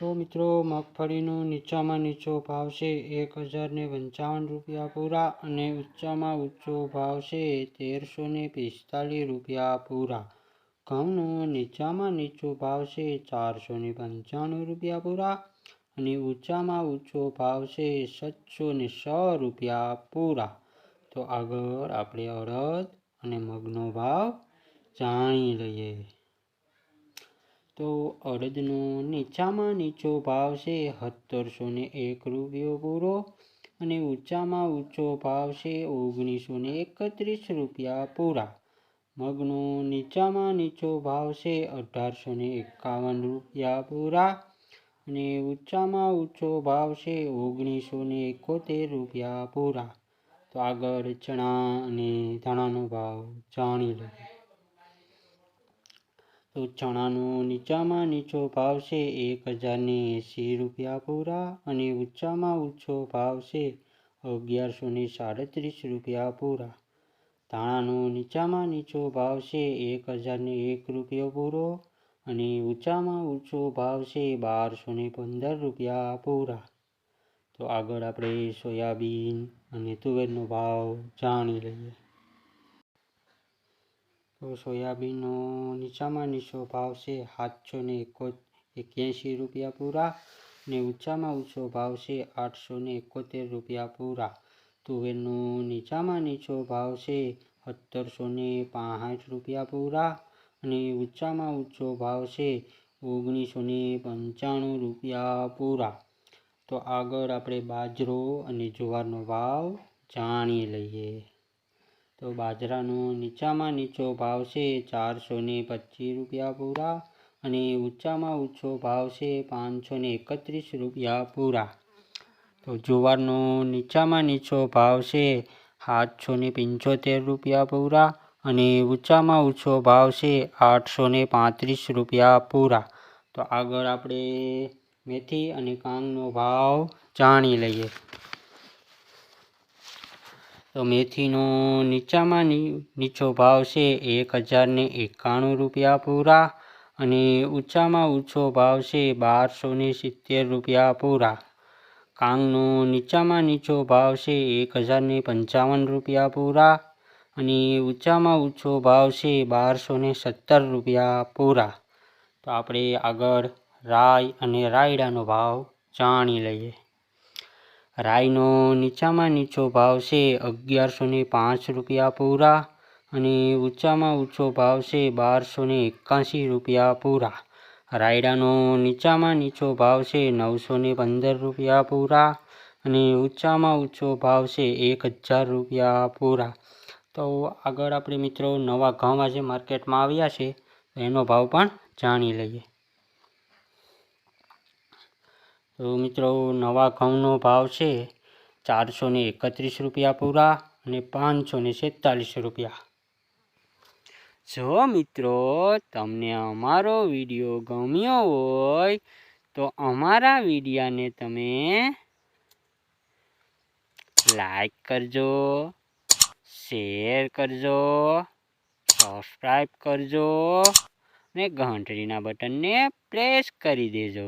તો મિત્રો, મગફળીનો નીચામાં નીચો ભાવ છે, એક હજારને પંચાવન રૂપિયા પૂરા અને ઊંચામાં ઊંચો ભાવ છે, તેરસો ને પિસ્તાલીસ રૂપિયા પૂરા. ઘઉંનો નીચામાં નીચો ભાવ છે, ચારસો ને પંચાણું રૂપિયા પૂરા અને ઊંચામાં ઊંચો ભાવ છે, સાતસો ને સો રૂપિયા પૂરા. તો આગળ આપણે અડદ અને મગનો ભાવ જાણી લઈએ. તો અડદનો નીચામાં નીચો ભાવ છે સત્તરસો ને એક રૂપિયો પૂરો અને ઊંચામાં ઊંચો ભાવ છે ઓગણીસો ને એકત્રીસ રૂપિયા પૂરા. મગનો નીચામાં નીચો ભાવ છે અઢારસો ને એકાવન રૂપિયા પૂરા અને ઊંચામાં ઊંચો ભાવ છે ઓગણીસો ને એકોતેર રૂપિયા પૂરા. તો આગળ ચણા અને ધાણાનો ભાવ જાણી લઈએ તો ચણાનો નીચામાં નીચો ભાવ છે, એક હજારને એંસી રૂપિયા પૂરા અને ઊંચામાં ઊંચો ભાવ છે, અગિયારસો ને સાડત્રીસ રૂપિયા પૂરા. ધાણાનો નીચામાં નીચો ભાવ છે, એક હજારને એક રૂપિયો પૂરો અને ઊંચામાં ઊંચો ભાવ છે, બારસો ને પંદર રૂપિયા પૂરા. તો આગળ આપણે સોયાબીન અને તુવેરનો ભાવ જાણી લઈએ. તો સોયાબીનનો નીચામાં નીચો ભાવ છે સાતસો ને એકો એક્યાસી રૂપિયા પૂરા ને ઊંચામાં ઊંચો ભાવ છે આઠસો ને એકોતેર રૂપિયા પૂરા. તુવેરનો નીચામાં નીચો ભાવ છે સત્તરસો ને પાંસઠ રૂપિયા પૂરા અને ઊંચામાં ઊંચો ભાવ છે ઓગણીસો ને પંચાણું રૂપિયા પૂરા. તો આગળ આપણે બાજરો અને જુવારનો ભાવ જાણી લઈએ. તો બાજરાનો નીચામાં નીચો ભાવ છે ચારસો ને પચીસ રૂપિયા પૂરા અને ઊંચામાં ઊંચો ભાવ છે પાંચસો ને એકત્રીસ રૂપિયા પૂરા. તો જુવારનો નીચામાં નીચો ભાવ છે સાતસો ને પંચોતેર રૂપિયા પૂરા અને ઊંચામાં ઊંચો ભાવ છે આઠસો ને પાંત્રીસ રૂપિયા પૂરા. તો આગળ આપણે મેથી અને કાંગનો ભાવ જાણી લઈએ. તો મેથીનો નીચામાં નીચો ભાવ છે એક હજારને એકાણું રૂપિયા પૂરા અને ઊંચામાં ઊંચો ભાવ છે બારસો સિત્તેર રૂપિયા પૂરા. કાંગનો નીચામાં નીચો ભાવ છે એક હજારને પંચાવન રૂપિયા પૂરા અને ઊંચામાં ઊંચો ભાવ છે બારસો સત્તર રૂપિયા પૂરા. તો આપણે આગળ રાય અને રાયડાનો ભાવ જાણી લઈએ. રાઈનો નીચામાં નીચો ભાવ છે અગિયારસો ને પાંચ રૂપિયા પૂરા અને ઊંચામાં ઊંચો ભાવ છે બારસો ને એકાસી રૂપિયા પૂરા. રાયડાનો નીચામાં નીચો ભાવ છે નવસો ને પંદર રૂપિયા પૂરા અને ઊંચામાં ઊંચો ભાવ છે એક હજાર રૂપિયા પૂરા. તો આગળ આપણે મિત્રો નવા ઘઉં આજે માર્કેટમાં આવ્યા છે એનો ભાવ પણ જાણી લઈએ. તો મિત્રો, નવા ઘઉંનો ભાવ છે ચારસો ને એકત્રીસ રૂપિયા પૂરા અને પાંચસો ને છેતાલીસ રૂપિયા. જો મિત્રો, તમને અમારો વીડિયો ગમ્યો હોય, તો અમારા વિડીયાને તમે લાઈક કરજો, શેર કરજો સબસ્ક્રાઈબ કરજો અને ઘંટડીના બટનને પ્રેસ કરી દેજો.